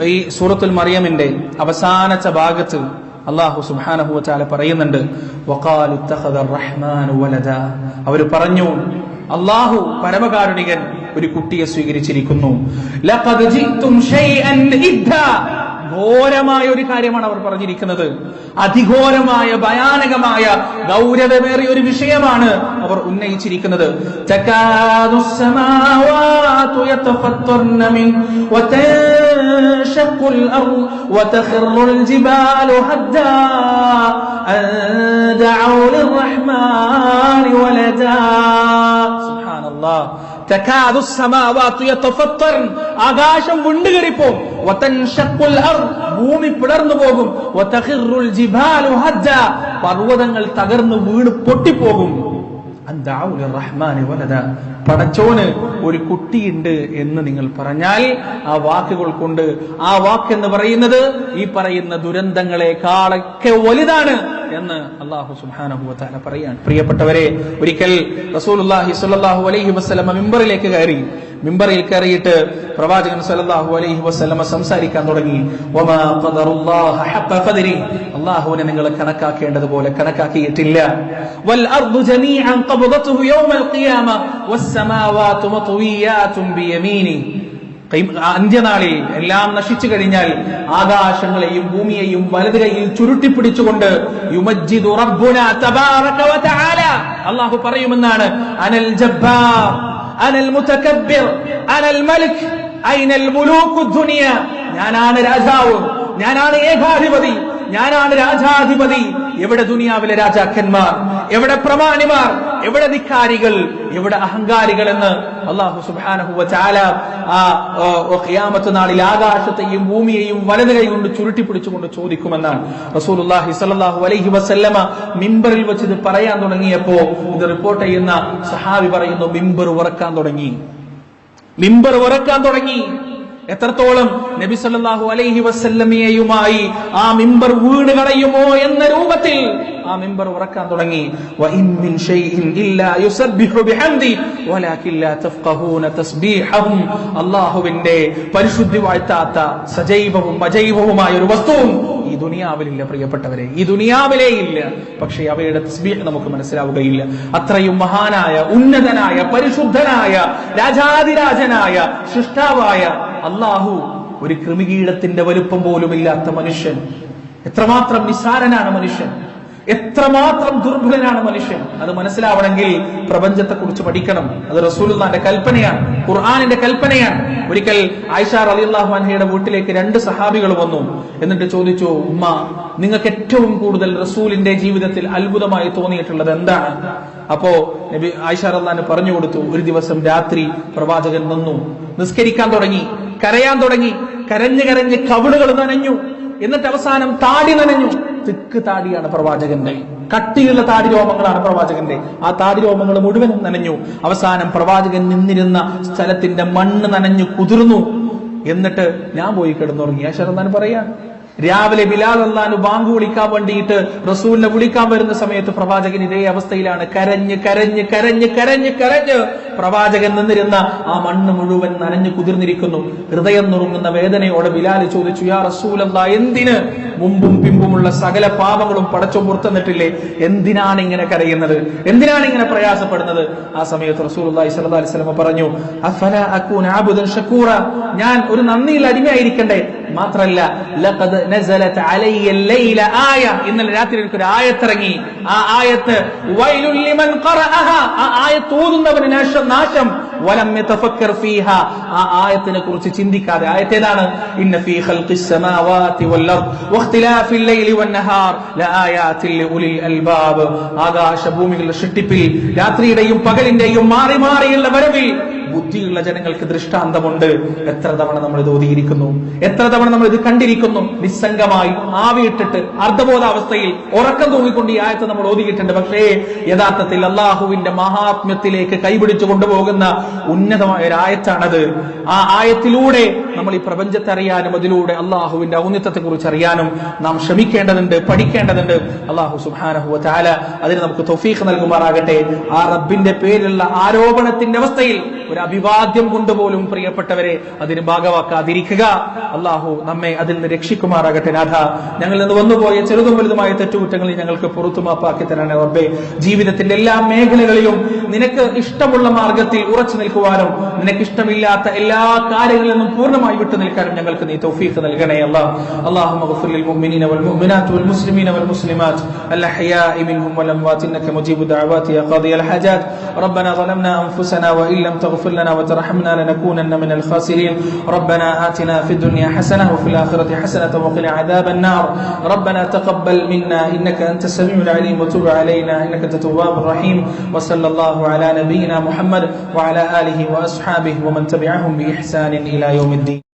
ഈ സൂറത്തുൽ മറിയമിന്റെ അവസാനത്തെ ഭാഗത്ത് അള്ളാഹു സുബ്ഹാനഹു ചാല പറയുന്നുണ്ട് അവർ പറഞ്ഞു അള്ളാഹു പരമകാരുണികൻ ഒരു കുട്ടിയെ സ്വീകരിച്ചിരിക്കുന്നു. ഘോരമായ ഒരു കാര്യമാണ് അവർ പറഞ്ഞിരിക്കുന്നത്. അതിഘോരമായ ഭയാനകമായ ഗൗരവമേറിയ ഒരു വിഷയമാണ് അവർ ഉന്നയിച്ചിരിക്കുന്നത്. ആകാശം വിണ്ടുകയറിപ്പോകും ഭൂമി പിളർന്നു പോകും. പർവതങ്ങൾ തകർന്നു വീണ് പൊട്ടിപ്പോകും. പടച്ചോന് ഒരു കുട്ടിയുണ്ട് എന്ന് നിങ്ങൾ പറഞ്ഞാൽ ആ വാക്കുകൾ കൊണ്ട് ആ വാക്ക് എന്ന് പറയുന്നത് ഈ പറയുന്ന ദുരന്തങ്ങളെക്കാളൊക്കെ വലുതാണ് എന്ന് അള്ളാഹു സുബ്ഹാനഹു വതആല പറയാണ്. പ്രിയപ്പെട്ടവരെ ഒരിക്കൽ റസൂൽ അലൈഹി വസ്ലമ മെമ്പറിലേക്ക് കയറി. മിമ്പറിൽ കയറിയിട്ട് പ്രവാചകൻ സല്ലല്ലാഹു അലൈഹി വസല്ലമ സംസാരിക്കാൻ തുടങ്ങി. അള്ളാഹുവിനെ നിങ്ങൾ കണക്കാക്കേണ്ടതുപോലെ കണക്കാക്കിയിട്ടില്ല. അന്ത്യനാളിൽ എല്ലാം നശിച്ചു കഴിഞ്ഞാൽ ആകാശങ്ങളെയും ഭൂമിയെയും വലത് കൈയിൽ ചുരുട്ടിപ്പിടിച്ചുകൊണ്ട് അള്ളാഹു പറയുമെന്നാണ് അനൽ ജബ്ബാർ. أنا المتكبر أنا الملك أين الملوك الدنيا؟ يعني أنا الأزاور ഞാനാണ് ഏകാധിപതി ഞാനാണ് രാജാധിപതി. എവിടെ ദുനിയാവിലെ രാജാക്കന്മാർ എവിടെ പ്രമാണിമാർ എവിടെ ധിക്കാരികൾ എവിടെ അഹങ്കാരികൾ എന്ന് അള്ളാഹു സുബാനഹു ചാല ആ ഖിയാമത്ത് നാളിൽ ആകാശത്തെയും ഭൂമിയെയും വലത് കൈ കൊണ്ട് ചുരുട്ടി പിടിച്ചുകൊണ്ട് ചോദിക്കുമെന്നാണ് റസൂലുള്ളാഹി സ്വല്ലല്ലാഹു അലൈഹി വസല്ലമ മിമ്പറിൽ വെച്ച് ഇത് പറയാൻ തുടങ്ങിയപ്പോ ഇത് റിപ്പോർട്ട് ചെയ്യുന്ന സഹാബി പറയുന്നു മിമ്പർ ഉറക്കാൻ തുടങ്ങി. മിമ്പർ ഉറക്കാൻ തുടങ്ങി. എത്രത്തോളം നബി സല്ലാഹു അലൈഹി വസല്ലമയെയുമായി ആ മിമ്പർ വീണ് കളയുമോ എന്ന രൂപത്തിൽ ആ മിമ്പർ ഉറക്കാൻ തുടങ്ങി. അള്ളാഹുവിന്റെ പരിശുദ്ധി വാഴ്ത്താത്ത സജൈവവും അജൈവവുമായ ഒരു വസ്തുവും ഈ ദുനിയാവിലില്ല പ്രിയപ്പെട്ടവരെ. ഈ ദുനിയാവിലേ ഇല്ല. പക്ഷേ അവയുടെ തസ്ബീഹ് നമുക്ക് മനസ്സിലാവുകയില്ല. അത്രയും മഹാനായ ഉന്നതനായ പരിശുദ്ധനായ രാജാതിരാജനായ സൃഷ്ടാവായ അള്ളാഹു ഒരു കൃമികീടത്തിന്റെ വലുപ്പം പോലും ഇല്ലാത്ത മനുഷ്യൻ. എത്രമാത്രം നിസാരനാണ് മനുഷ്യൻ. എത്രമാത്രം ദുർബലനാണ് മനുഷ്യൻ. അത് മനസ്സിലാവണമെങ്കിൽ പ്രപഞ്ചത്തെ കുറിച്ച് പഠിക്കണം. അത് റസൂലുള്ളാന്റെ കൽപ്പനയാണ്. ഖുർആാനിന്റെ കൽപ്പനയാണ്. ഒരിക്കൽ ആയിഷ റളിയല്ലാഹു അൻഹയുടെ വീട്ടിലേക്ക് രണ്ട് സഹാബികൾ വന്നു. എന്നിട്ട് ചോദിച്ചു ഉമ്മ നിങ്ങൾക്ക് ഏറ്റവും കൂടുതൽ റസൂലിന്റെ ജീവിതത്തിൽ അത്ഭുതമായി തോന്നിയിട്ടുള്ളത് എന്താണ്? അപ്പോ നബി ആയിഷ റളിയല്ലാഹു പറഞ്ഞു കൊടുത്തു. ഒരു ദിവസം രാത്രി പ്രവാചകൻ നിന്നു നിസ്കരിക്കാൻ തുടങ്ങി. കരയാൻ തുടങ്ങി. കരഞ്ഞ് കരഞ്ഞ് കവിളുകൾ നനഞ്ഞു. എന്നിട്ട് അവസാനം താടി നനഞ്ഞു. തിക്ക് താടിയാണ് പ്രവാചകന്റെ. കട്ടിയുള്ള താടി രോമങ്ങളാണ് പ്രവാചകന്റെ. ആ താടി രോമങ്ങൾ മുഴുവൻ നനഞ്ഞു. അവസാനം പ്രവാചകൻ നിന്നിരുന്ന സ്ഥലത്തിന്റെ മണ്ണ് നനഞ്ഞു കുതിർന്നു. എന്നിട്ട് ഞാൻ പോയി കിടന്നുറങ്ങി. ആ ശരന്താൻ പറയാ? രാവിലെ ബിലാൽ അള്ളഹാന് ബാങ്ക് വിളിക്കാൻ വേണ്ടിയിട്ട് റസൂലിനെ വിളിക്കാൻ വരുന്ന സമയത്ത് പ്രവാചകൻ ഇതേ അവസ്ഥയിലാണ്. കരഞ്ഞ് കരഞ്ഞ് കരഞ്ഞ് കരഞ്ഞ് കരഞ്ഞ് പ്രവാചകൻ നിന്നിരുന്ന ആ മണ്ണ് മുഴുവൻ നനഞ്ഞു കുതിർന്നിരിക്കുന്നു. ഹൃദയം നുറുങ്ങുന്ന വേദനയോടെ ബിലാൽ ചോദിച്ചു യാ റസൂൽ അള്ളാ എന്തിന്? മുമ്പും പിമ്പുമുള്ള സകല പാപങ്ങളും പടച്ചു പുറത്തുനിന്നിട്ടില്ലേ എന്തിനാണ് ഇങ്ങനെ കരയുന്നത്? എന്തിനാണ് ഇങ്ങനെ പ്രയാസപ്പെടുന്നത്? ആ സമയത്ത് റസൂൽ സ്വല്ലല്ലാഹി അലൈഹി പറഞ്ഞു ഷക്കൂറ? ഞാൻ ഒരു നന്ദിയിൽ അടിമയായിരിക്കണ്ടേ? മാത്രല്ല നസലത് അലയ്യ ലൈല ആയ ഇന്നലെ രാത്രി എനിക്ക് ഒരു ആയത്തിറങ്ങി ആ ആയത്ത് വൈലുൽ ലിമൻ ഖറഅഹ ആ ആയത്ത് ഓതുന്നവന് നാശം ആ ആയത്തിനെ കുറിച്ച് ചിന്തിക്കാതെ ആയത്ത് ഏതാണ്? ഇന്ന ഫീ ഖൽഖിസ് വൽ അർദ് ലൈലി വൻ നഹാർ. ലആയാതിൽ ലിഉലിൽ അൽബാബ്. ആകാശ ഭൂമികളുടെ സൃഷ്ടിപ്പിൽ രാത്രിയുടെയും പകലിന്റെയും മാറി മാറിയുള്ള വരവിൽ ബുദ്ധിയുള്ള ജനങ്ങൾക്ക് ദൃഷ്ടാന്തമുണ്ട്. എത്ര തവണ നമ്മൾ ഇത് ഓതിയിരിക്കുന്നു? എത്ര തവണ നമ്മൾ ഇത് കണ്ടിരിക്കുന്നു? നിസ്സംഗമായി ആവിയിട്ടിട്ട് അർദ്ധബോധാവസ്ഥയിൽ ഉറക്കം തൂങ്ങിക്കൊണ്ട് ഈ ആയത്ത് നമ്മൾ ഓതിയിട്ടുണ്ട്. പക്ഷേ യഥാർത്ഥത്തിൽ അള്ളാഹുവിന്റെ മഹാത്മ്യത്തിലേക്ക് കൈപിടിച്ചു കൊണ്ടുപോകുന്ന ഉന്നതമായ ഒരു ആയത്താണത്. ആ ആയത്തിലൂടെ നമ്മൾ ഈ പ്രപഞ്ചത്തെ അറിയാനും അതിലൂടെ അള്ളാഹുവിന്റെ ഔന്നിത്യത്തെ കുറിച്ച് അറിയാനും നാം ശ്രമിക്കേണ്ടതുണ്ട് പഠിക്കേണ്ടതുണ്ട്. അള്ളാഹു സുബാനഹു ചാല അതിന് നമുക്ക് തൊഫീഖ് നൽകുമാറാകട്ടെ. ആ റബ്ബിന്റെ പേരിലുള്ള ആരോപണത്തിന്റെ അവസ്ഥയിൽ ഒരു അഭിവാദ്യം കൊണ്ടുപോലും പ്രിയപ്പെട്ടവരെ അതിന് ഭാഗവാക്കാതിരിക്കുക. അള്ളാഹു നമ്മെ അതിൽ നിന്ന് രക്ഷിക്കുമാറാകട്ടെ നാഥ ഞങ്ങളിൽ നിന്ന് വന്നുപോയ ചെറുതും വലുതുമായ തെറ്റുകുറ്റങ്ങളിൽ ഞങ്ങൾക്ക് പുറത്തുമാപ്പാക്കി തരണേ റബ്ബെ. ജീവിതത്തിന്റെ എല്ലാ മേഖലകളിലും നിനക്ക് ഇഷ്ടമുള്ള മാർഗത്തിൽ ഉറച്ചു നിൽക്കുവാനും നിനക്ക് ഇഷ്ടമില്ലാത്ത എല്ലാ കാര്യങ്ങളിൽ നിന്നും പൂർണ്ണമായി വിട്ടു നിൽക്കാനും ഞങ്ങൾക്ക് നീ തൗഫീഖ് നൽകണേ അല്ലാ اللهم اغفر للمؤمنين والمؤمنات والمسلمين والمسلمات الأحياء منهم والأموات إنك مجيب الدعوات يا قاضي الحاجات ربنا ظلمنا أنفسنا وإن لم تغفر لنا وترحمنا لنكونن من الخاسرين ربنا آتنا في الدنيا حسنة وفي الآخرة حسنة وقنا عذاب النار ربنا تقبل منا إنك أنت السميع العليم وتب علينا إنك أنت التواب الرحيم وصلى الله على نبينا محمد وعلى آله وأصحابه ومن تبعهم بإحسان إلى يوم الدين.